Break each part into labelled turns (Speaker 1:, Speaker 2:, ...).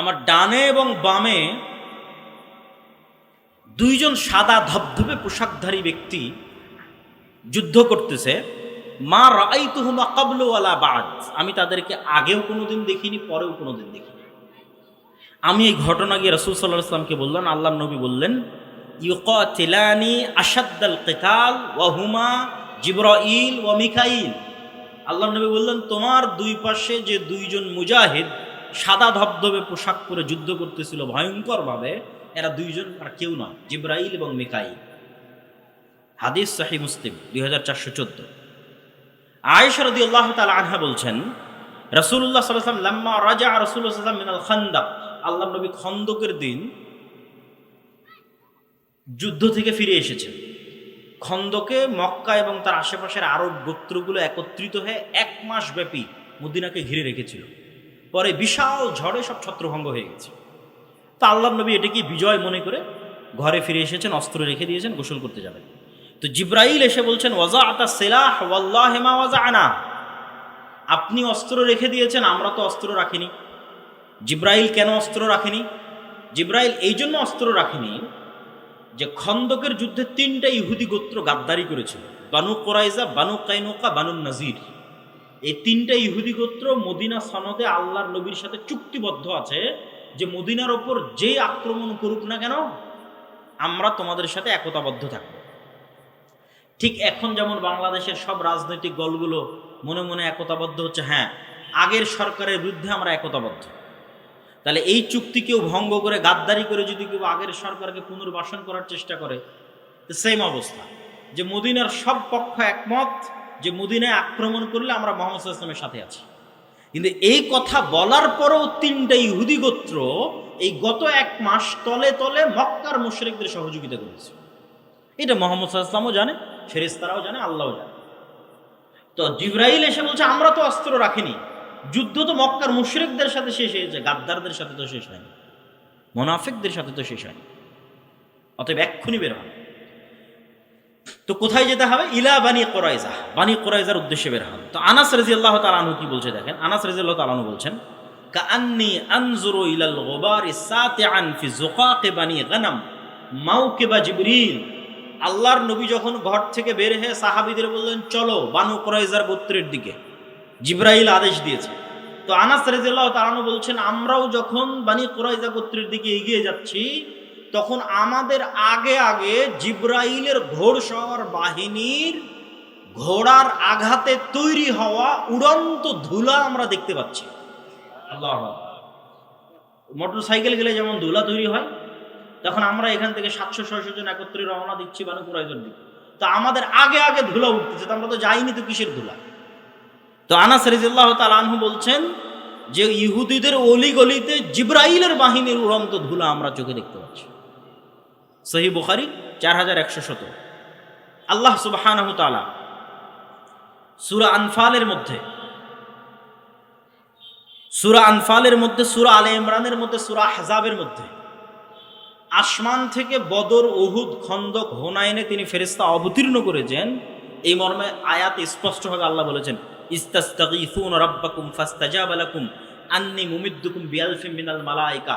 Speaker 1: আমার ডানে এবং বামে দুইজন সাদা ধবধবে পোশাকধারী ব্যক্তি যুদ্ধ করতেছে, মা রাই তুহুমা কাবলওয়ালা বাদ? আমি তাদেরকে আগেও কোনোদিন দেখিনি, পরেও কোনোদিন দেখিনি। আমি এই ঘটনা গিয়ে রসুল সাল্লাহ ইসলামকে বললেন আল্লাহ নবী বললেন, ইউকাতিলানি আসাদ্দাল কেতাল ওয়াহুমা জিব্রাইল ওয়া মিকাইল। আল্লাহ নবী বললেন, তোমার দুই পাশে যে দুইজন মুজাহিদ সাদা ধবধবে পোশাক পরে যুদ্ধ করতেছিল ভয়ঙ্করভাবে, এরা দুইজন আর কেউ নয়, জিব্রাইল এবং মিকাইল। হাদিস সাহি মুসলিম, দুই হাজার চারশো চোদ্দ। আয়েশরদি আল্লাহ তালা আনহা বলছেন রসুল্লাহ সাল্লাম লাম্মা রাজা রসুল্লাহ মিনাল খান্দাক আল্লাহ নবী খন্দকের দিন যুদ্ধ থেকে ফিরে এসেছেন। খন্দকে মক্কা এবং তার আশেপাশের আরব গোত্রগুলো একত্রিত হয়ে এক মাস ব্যাপী মদিনাকে ঘিরে রেখেছিল। পরে বিশাল ঝড়ে সব ছত্রভঙ্গ হয়ে গেছে। তো আল্লাহ নবী এটাকে বিজয় মনে করে ঘরে ফিরে এসেছেন, অস্ত্র রেখে দিয়েছেন, গোসল করতে যাবেন। তো জিব্রাইল এসে বলছেন ওয়াজা আতা সেলাহ, ওয়াল্লাহ হেমা ওয়াজা আনা আপনি অস্ত্র রেখে দিয়েছেন, আমরা তো অস্ত্র রাখিনি। জিব্রাইল কেন অস্ত্র রাখেনি? জিব্রাইল এই জন্য অস্ত্র রাখেনি যে খন্দকের যুদ্ধে তিনটা ইহুদি গোত্র গাদ্দারি করেছিল। Banu Qurayza Banu Qaynuqa, Banu Nazir. এই তিনটা ইহুদি গোত্র মদিনা সনদে আল্লাহর নবীর সাথে চুক্তিবদ্ধ আছে যে মদিনার ওপর যেই আক্রমণ করুক না কেন, আমরা তোমাদের সাথে একতাবদ্ধ থাকব। ঠিক এখন যেমন বাংলাদেশের সব রাজনৈতিক দলগুলো মনে মনে একতাবদ্ধ হচ্ছে হ্যাঁ আগের সরকারের বিরুদ্ধে আমরা একতাবদ্ধ। তাহলে এই চুক্তি কেউ ভঙ্গ করে, গাদ্দারি করে যদি কেউ আগের সরকারকে পুনর্বাসন করার চেষ্টা করে সেম অবস্থা। যে মদিনার সব পক্ষ একমত যে মদিনায় আক্রমণ করলে আমরা মোহাম্মদ ইসলামের সাথে আছি। কিন্তু এই কথা বলার পরেও তিনটা ইহুদি গোত্র এই গত এক মাস তলে তলে মক্কার মুশরিকদের সহযোগিতা করেছে। এটা মোহাম্মদ ইসলামও জানে ফেরেস্তারাও জানে, আল্লাহও জানে। তো জিব্রাইল এসে বলছে, আমরা তো অস্ত্র রাখিনি। যুদ্ধ তো মক্কার মুশরিকদের সাথে শেষ হয়েছে, গাদ্দারদের সাথে তো শেষ হয়নি। মোনাফিকদের সাথে তো শেষ হয়নি। অতএব এক্ষুনি বের হন। তো কোথায় যেতে হবে? ইলা বানি কোরাইজা বানি কোরাইজার উদ্দেশ্যে বের হন। তো আনাস রাজি আল্লাহ তালানু কি বলছে দেখেন? আনাস রাজি আল্লাহ তালানু বলছেন কান্নি আনজুরু ইলাল সাতিআন ফি জিবরিল। আল্লাহর নবী যখন ঘর থেকে বের হয়ে সাহাবিদের বললেন, চলো বানু কোরাইজার গোত্রের দিকে। জিব্রাইল আদেশ দিয়েছে। তো আনাস রেজিল্লাহ তালানু বলছেন, আমরাও যখন বানি কোরাইজা গোত্রের দিকে এগিয়ে যাচ্ছি তখন আমাদের আগে আগে জিব্রাইলের ঘোড়সওয়ার বাহিনীর ঘোড়ার আঘাতে তৈরি হওয়া উড়ন্ত ধুলা আমরা দেখতে পাচ্ছি। আল্লাহ মোটর সাইকেল গেলে যেমন ধুলা তৈরি হয়, তখন আমরা এখান থেকে সাতশো, ছয়শো জন একত্রে রওনা দিচ্ছি বানু কুরাইজের দিকে। তো আমাদের আগে আগে ধুলা উঠতেছে, তো আমরা তো যাইনি তো কিসের ধুলা? তো আনাস রিজিল্লাহ তাল আনহু বলছেন যে ইহুদিদের অলি গলিতে জিব্রাইলের বাহিনীর উড়ন্ত ধুলা আমরা চোখে দেখতে পাচ্ছি। সহি বুখারি চার হাজার একশো শত আল্লাহ সুবাহ সুরা আনফালের মধ্যে, সুরা আনফালের মধ্যে, সুরা আলে ইমরানের মধ্যে, সুরা হাজাবের মধ্যে, আসমান থেকে বদর, উহুদ, খন্দক, হোনাইনে তিনি ফেরিস্তা অবতীর্ণ করেছেন। এই মর্মে আয়াত স্পষ্টভাবে আল্লাহ বলেছেন, ইস্তাস্তাগীসুন রাব্বাকুম ফাস্তাজাবা লাকুম আন্নী মুমিদ্দুকুম বিআলফিন মিনাল মালাইকা।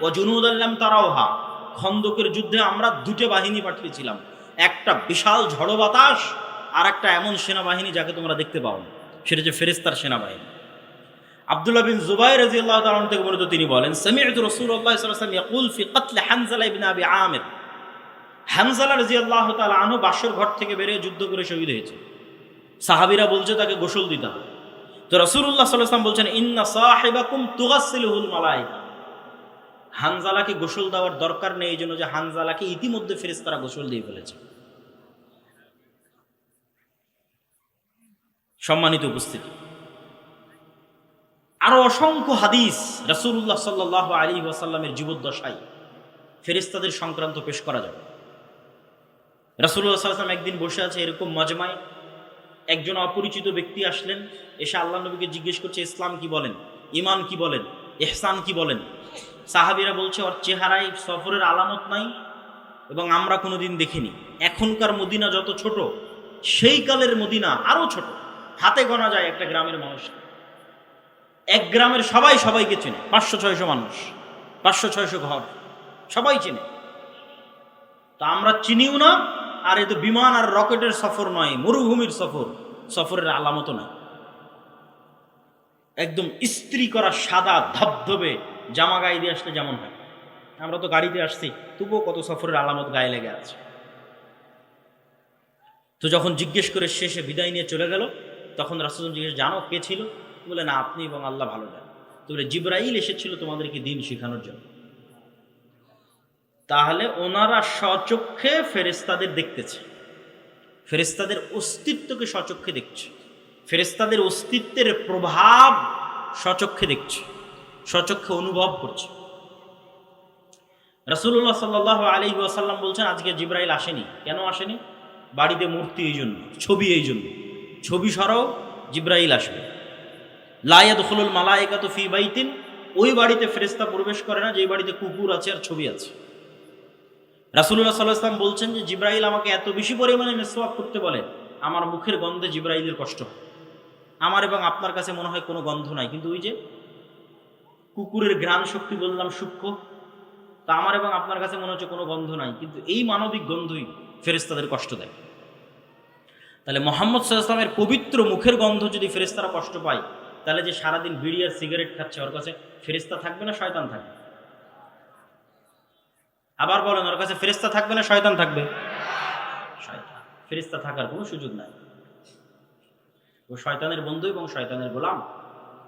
Speaker 1: ওয়া জুনুদান লাম তারাওহা। খন্দকের যুদ্ধে আমরা দুটো বাহিনী পাঠিয়েছিলাম। একটা বিশাল ঝড়ো বাতাস আর একটা এমন সেনাবাহিনী যাকে তোমরা দেখতে পাও না। সেটা হচ্ছে ফেরেস্তার সেনাবাহিনী। আব্দুল্লাহ বিন জুবাই রাদিয়াল্লাহু তাআলা থেকে বর্ণিত তিনি বলেন সামি'তু রাসূলুল্লাহ সাল্লাল্লাহু আলাইহি ইয়াকুল ফি কতল হানজালা ইবনে আবি আমির। হানজালা রাদিয়াল্লাহু তাআলা আনহু বাসর ঘর থেকে বেরিয়ে যুদ্ধ করে শহীদ হয়েছে। সাহাবীরা বলছে, তাকে গোসল দিতে হবে। তো রাসূলুল্লাহ সাল্লাল্লাহু আলাইহি বলছেন, ইন্না সাহিবাকুম তুগাসসিলুহুল মালাইকা। হানজালাকে গোসল দেওয়ার দরকার নেই, এই জন্য যে হানজালাকে ইতিমধ্যে ফেরেশতারা গোসল দিয়ে ফেলেছে। সম্মানিত উপস্থিতি। আরও অসংখ্য হাদিস রাসূলুল্লাহ সাল্লাহ আলী ওয়াসাল্লামের জীবদ্দশায় ফেরেস্তাদের সংক্রান্ত পেশ করা যাবে। রাসূলুল্লাহ সাল্লাম একদিন বসে আছে এরকম মজমায়। একজন অপরিচিত ব্যক্তি আসলেন, এসে আল্লাহ নবীকে জিজ্ঞেস করছে, ইসলাম কি বলেন? ইমান কি বলেন? এহসান কি বলেন? সাহাবিরা বলছে, ওর চেহারায় সফরের আলামত নাই এবং আমরা কোনোদিন দেখিনি। এখনকার মদিনা যত ছোট, সেই কালের মদিনা আরও ছোট। হাতে গোনা যায় একটা গ্রামের মানুষ। এক গ্রামের সবাই সবাইকে চেনে। পাঁচশো, ছয়শো মানুষ, পাঁচশো, ছয়শো ঘর, সবাই চেনে। তা আমরা চিনিও না, আর এ তো বিমান আর রকেটের সফর নয়, মরুভূমির সফর। সফরের আলামত নয় একদম ইস্ত্রি করা সাদা ধবধবে জামা গায়ে দিয়ে আসলে যেমন হয়। আমরা তো গাড়িতে আসছি, তবুও কত সফরের আলামত গায়ে লেগে আছে। তো যখন জিজ্ঞেস করে শেষে বিদায় নিয়ে চলে গেল, তখন রাসুল জিজ্ঞেস জানো কে ছিল? বলে, না, আপনি এবং আল্লাহ ভালো জানেন। তো বলে, জিব্রাইল এসেছিল তোমাদেরকে দিন শেখানোর জন্য। তাহলে ওনারা স্বচক্ষে ফেরেস্তাদের দেখতেছে। ফেরেস্তাদের অস্তিত্বকে স্বচক্ষে দেখছে। ফেরেস্তাদের অস্তিত্বের প্রভাব স্বচক্ষে দেখছে। স্বচক্ষে অনুভব করছে। রাসুল্লাহ সাল্লাহ আলী ওয়াসাল্লাম বলছেন, আজকে জিব্রাইল আসেনি। কেন আসেনি? বাড়িতে মূর্তি এই জন্য, ছবি এই জন্য। ছবি সরাও, জিব্রাইল আসবে। লায়াদ হলুল মালায়িকা তো ফি বাইতিন, ওই বাড়িতে ফেরেস্তা প্রবেশ করে না যে বাড়িতে কুকুর আছে আর ছবি আছে। রাসুল্লাহ সাল্লাহ ইসলাম বলছেন যে, জিব্রাইল আমাকে এত বেশি পরিমাণে মেসওয়াক করতে বলে, আমার মুখের গন্ধে জিব্রাইলের কষ্ট আমার এবং আপনার কাছে মনে হয় কোনো গন্ধ নাই। কিন্তু ওই যে কুকুরের ঘ্রাণ শক্তি বললাম সূক্ষ্ম। তা আমার এবং আপনার কাছে মনে হচ্ছে কোনো গন্ধ নাই, কিন্তু এই মানবিক গন্ধই ফেরেস্তাদের কষ্ট দেয়। তাহলে মোহাম্মদ সাল্লামের পবিত্র মুখের গন্ধ যদি ফেরেস্তারা কষ্ট পায়, তাহলে যে সারাদিন বিড়ি আর সিগারেট খাচ্ছে ওর কাছে ফেরিস্তা থাকবে না, শয়তান থাকবে? আবার বলেন, ওর কাছে ফেরিস্তা থাকবে না, শয়তান থাকবে? ফেরিস্তা থাকার কোনো সুযোগ নাই। ও শয়তানের বন্ধু এবং শয়তানের গোলাম।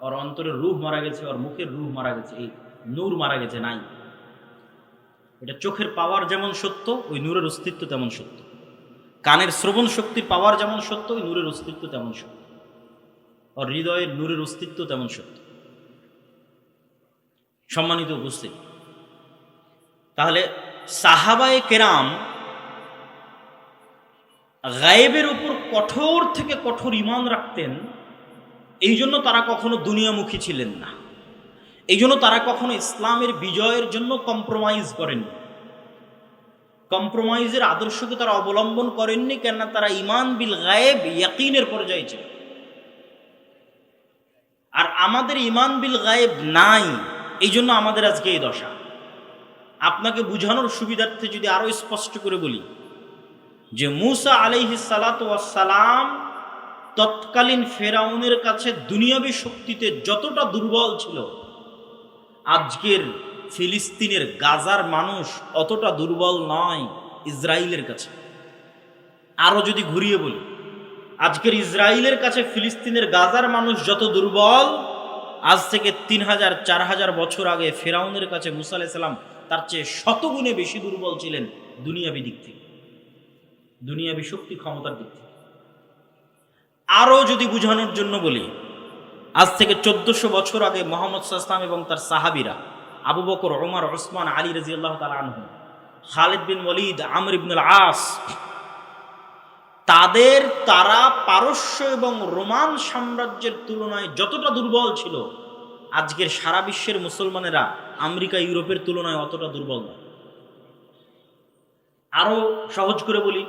Speaker 1: ওর অন্তরের রুহ মারা গেছে, ওর মুখের রুহ মারা গেছে, এই নূর মারা গেছে নাই। এটা চোখের পাওয়ার যেমন সত্য, ওই নূরের অস্তিত্ব তেমন সত্য। কানের শ্রবণ শক্তির পাওয়ার যেমন সত্য, ওই নূরের অস্তিত্ব তেমন সত্য। ওর হৃদয়ের নূরের অস্তিত্ব তেমন সত্য। সম্মানিত উপস্থিত, তাহলে সাহাবায়ে কেরাম গায়েবের উপর কঠোর থেকে কঠোর ইমান রাখতেন এই জন্য তারা কখনো দুনিয়ামুখী ছিলেন না। এই জন্য তারা কখনো ইসলামের বিজয়ের জন্য কম্প্রোমাইজ করেননি। কম্প্রোমাইজের আদর্শকে তারা অবলম্বন করেননি কেননা তারা ইমান বিল গায়েব ইয়াকিনের পর্যায়ে ছিল। আর আমাদের ইমান বিল গায়েব নাই, এই জন্য আমাদের আজকে এই দশা। আপনাকে বুঝানোর সুবিধার্থে যদি আরও স্পষ্ট করে বলি, যে মুসা আলাইহি সালাম তৎকালীন ফেরাউনের কাছে দুনিয়াবী শক্তিতে যতটা দুর্বল ছিল, আজকের ফিলিস্তিনের গাজার মানুষ অতটা দুর্বল নয় ইসরায়েলের কাছে। আরও যদি ঘুরিয়ে বলি, আজকের ইসরায়েলের কাছে ফিলিস্তিনের গাজার মানুষ যত দুর্বল, আজ থেকে তিন হাজার, চার হাজার বছর আগে ফেরাউনের কাছে মুসা আলাইসাল্লাম তার চেয়ে শতগুণে বেশি দুর্বল ছিলেন দুনিয়াবি দিক থেকে, দুনিয়াবি শক্তি ক্ষমতার দিক থেকে। আরও যদি বুঝানোর জন্য বলি, আজ থেকে চোদ্দশো বছর আগে মোহাম্মদ সাল্লাম এবং তার সাহাবিরা, আবু বকর ওমর ওসমান আলী রাজি আল্লাহ আনহু খালিদ বিন ওলিদ আমর ইবনুল আস তাদের তারা পারস্য এবং রোমান সাম্রাজ্যের তুলনায় যতটা দুর্বল ছিল, আজকের সারা বিশ্বের মুসলমানেরা আমেরিকা, ইউরোপের তুলনায় অতটা দুর্বল নয়। আরও সহজ করে বলি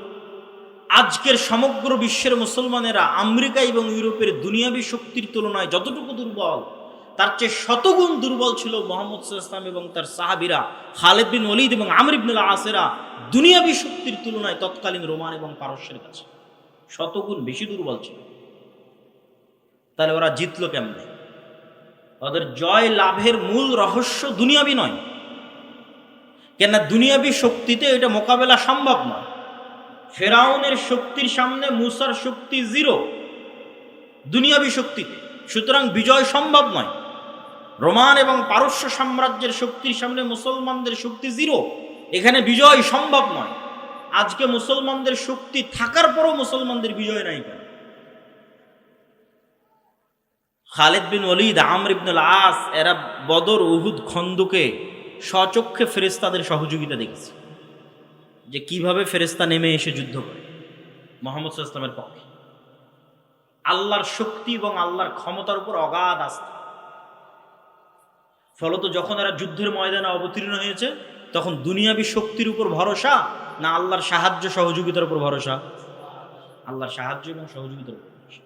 Speaker 1: আজকের সমগ্র বিশ্বের মুসলমানেরা আমেরিকা এবং ইউরোপের দুনিয়াবী শক্তির তুলনায় যতটুকু দুর্বল, তার চেয়ে শতগুণ দুর্বল ছিল মোহাম্মদ ইসলাম এবং তার সাহাবিরা খালেদ বিন ওলিদ এবং আমর ইবনুল আসেরা দুনিয়াবী শক্তির তুলনায় তৎকালীন রোমান এবং পারস্যের কাছে শতগুণ বেশি দুর্বল ছিল। তাহলে ওরা জিতলো কেমনে? ওদের জয় লাভের মূল রহস্য দুনিয়াবি নয়। কেননা দুনিয়াবি শক্তিতে এটা মোকাবেলা সম্ভব নয়। ফেরাউনের শক্তির সামনে মুসার শক্তি জিরো। দুনিয়াবি শক্তিতে সুতরাং বিজয় সম্ভব নয়। রোমান এবং পারস্য সাম্রাজ্যের শক্তির সামনে মুসলমানদের শক্তি জিরো। এখানে বিজয় সম্ভব নয়। আজকে মুসলমানদের শক্তি থাকার পরও মুসলমানদের বিজয় নাই কেন? খালেদ বিন ওলিদ আমর ইবনুল আস, এরা বদর, উহুদ খন্দকে স্বচক্ষে ফেরেস্তাদের সহযোগিতা দেখেছে। যে কীভাবে ফেরেস্তা নেমে এসে যুদ্ধ করে? মোহাম্মদ ইসলামের পক্ষে। আল্লাহর শক্তি এবং আল্লাহর ক্ষমতার উপর অগাধ আস্থা। ফলত যখন এরা যুদ্ধের ময়দানে অবতীর্ণ হয়েছে, তখন দুনিয়াবী শক্তির উপর ভরসা না আল্লাহর সাহায্য সহযোগিতার উপর ভরসা? আল্লাহর সাহায্য এবং সহযোগিতার উপর ভরসা।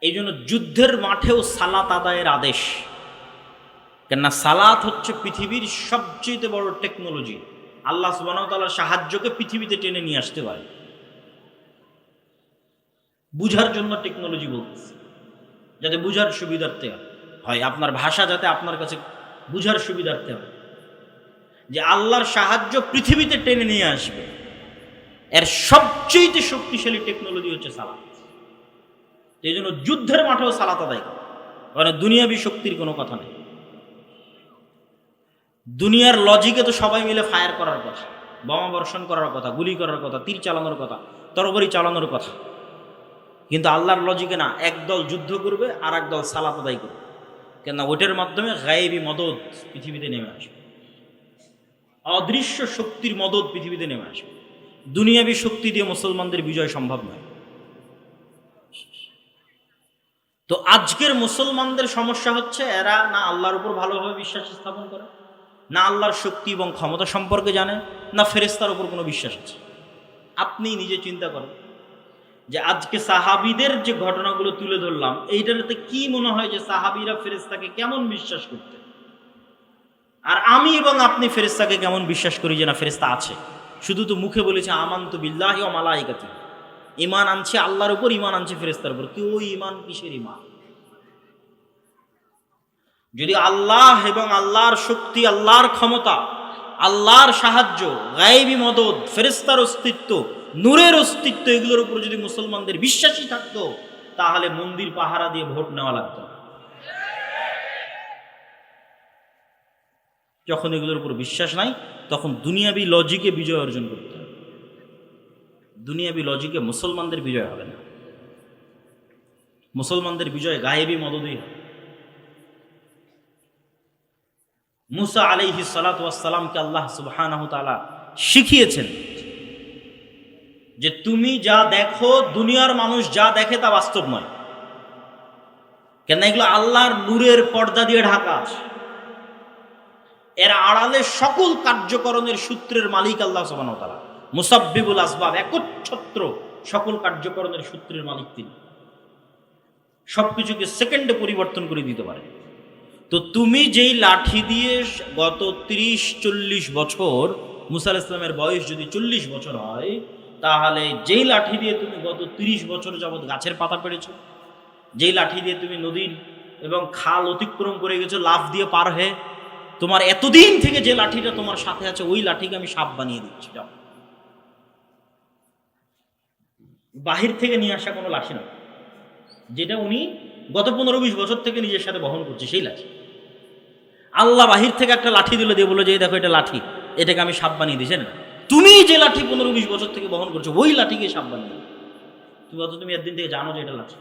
Speaker 1: এই জন্য যুদ্ধের মাঠেও সালাত আদায়ের আদেশ। কেননা সালাত হচ্ছে পৃথিবীর সবচেয়ে বড় টেকনোলজি। আল্লাহ সুবাহতাল্লাহর সাহায্যকে পৃথিবীতে টেনে নিয়ে আসতে পারে। বুঝার জন্য টেকনোলজি বলতেছে। যাতে বুঝার সুবিধার্থে হয়, আপনার ভাষা যাতে আপনার কাছে বুঝার সুবিধার্থে হয়। যে আল্লাহর সাহায্য পৃথিবীতে টেনে নিয়ে আসবে। এর সবচেয়ে শক্তিশালী টেকনোলজি হচ্ছে সালাত। এই জন্য যুদ্ধের মাঠেও সালাত আদায় করে। দুনিয়াবী শক্তির কোনো কথা নেই। দুনিয়ার লজিকে তো সবাই মিলে ফায়ার করার কথা। বোমা বর্ষণ করার কথা, গুলি করার কথা, তীর চালানোর কথা, তরবারি চালানোর কথা। কিন্তু আল্লাহর লজিকে না, একদল যুদ্ধ করবে আর একদল সালাত আদায় করবে। কেননা ওইটার মাধ্যমে গায়েবী মদত পৃথিবীতে নেমে আসবে। অদৃশ্য শক্তির মদত পৃথিবীতে নেমে আসবে। দুনিয়াবি শক্তি দিয়ে মুসলমানদের বিজয় সম্ভব নয়। তো আজকের মুসলমানদের সমস্যা হচ্ছে, এরা না আল্লাহর উপর ভালোভাবে বিশ্বাস স্থাপন করে না আল্লাহর শক্তি এবং ক্ষমতা সম্পর্কে জানে, না ফেরেস্তার উপর কোনো বিশ্বাস আছে। আপনি নিজে চিন্তা করেন যে আজকে সাহাবিদের যে ঘটনাগুলো তুলে ধরলাম, এইটাতে কি মনে হয় যে সাহাবিরা ফেরেস্তাকে কেমন বিশ্বাস করতে আর আমি এবং আপনি ফেরেস্তাকে কেমন বিশ্বাস করি যে না ফেরেস্তা আছে? শুধু তো মুখে বলেছে, আমান্ত বিল্লাহি ও মালাইকাতি ইমান আনছে আল্লাহর উপর, ইমান আনছে ফেরেস্তার উপর। কি ওই ইমান কিসের ইমান? যদি আল্লাহ এবং আল্লাহর শক্তি, আল্লাহর ক্ষমতা, আল্লাহর সাহায্য, গায়েবী মদত ফেরেস্তার অস্তিত্ব, নূরের অস্তিত্ব এগুলোর উপর যদি মুসলমানদের বিশ্বাসই থাকতো, তাহলে মন্দির পাহারা দিয়ে ভোট নেওয়া লাগতো যখন এগুলোর উপর বিশ্বাস নাই, তখন দুনিয়াবি লজিকে বিজয় অর্জন করতে হবে। দুনিয়াবি লজিকে মুসলমানদের বিজয় হবে না। মুসলমানদের বিজয় গায়েবি মদতই হবে। মুসা আলাইহি সালাতামকে আল্লাহ সুবাহ শিখিয়েছেন যে তুমি যা দেখো, দুনিয়ার মানুষ যা দেখে তা বাস্তব নয় কেন এগুলো আল্লাহর নূরের পর্দা দিয়ে ঢাকা এর আড়ালে সকল কার্যকরণের সূত্রের মালিক আল্লাহ সুবাহ তালা মুসাব্বিবুল আসবাব, একচ্ছত্র সকল কার্যকরণের সূত্রের মালিক তিনি। সবকিছুকে সেকেন্ডে পরিবর্তন করে দিতে পারে তো তুমি যেই লাঠি দিয়ে গত তিরিশ, চল্লিশ বছর মুসা আলাহিসাল্লামের ইসলামের বয়স যদি চল্লিশ বছর হয়, তাহলে যেই লাঠি দিয়ে তুমি গত তিরিশ বছর যাবৎ গাছের পাতা পেরেছ যেই লাঠি দিয়ে তুমি নদীর এবং খাল অতিক্রম করে গেছো, লাফ দিয়ে পার হয়ে, তোমার এতদিন থেকে যে লাঠিটা তোমার সাথে আছে, ওই লাঠিকে আমি সাপ বানিয়ে দিচ্ছি, যাও। বাহির থেকে নিয়ে আসা কোনো লাঠি না যেটা উনি গত পনেরো বিশ বছর থেকে নিজের সাথে বহন করছি, সেই লাঠি। আল্লাহ বাহির থেকে একটা লাঠি দিলে, দিয়ে বলল যে দেখো, এটা লাঠি। এটাকে আমি সাপ বানিয়ে দিয়েছেন তুমি যে লাঠি পনেরো বিশ বছর থেকে বহন করছ, ওই লাঠিকে সাপ বানিয়ে তুমি অত তুমি একদিন থেকে জানো যে এটা লাঠি।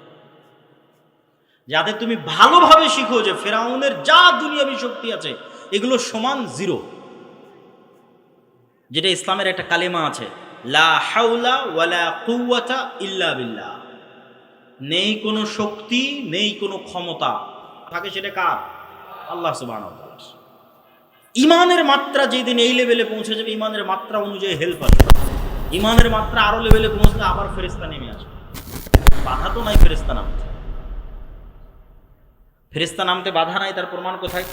Speaker 1: যাতে তুমি ভালোভাবে শিখো যে ফেরাউনের যা দুনিয়াবি শক্তি আছে, এগুলো সমান জিরো। যেটা ইসলামের একটা কালেমা আছে, লা হাউলা ওয়ালা কুওয়াতা ইল্লা বিল্লাহ। নেই কোনো শক্তি, নেই কোনো ক্ষমতা। থাকে সেটা কার? আল্লাহ সুবহানাহু ইমানের মাত্রা যেদিন এই লেভেলে পৌঁছে যাবে, ইমানের মাত্রা অনুযায়ী হেল্প আসবে। ইমানের মাত্রা আরও লেভেলে পৌঁছলে আবার ফেরেস্তা নেমে আসবে। বাধা তো নাই ফেরেস্তা নামতে। ফেরেস্তা নামতে বাধা নাই, তার প্রমাণ কোথায়?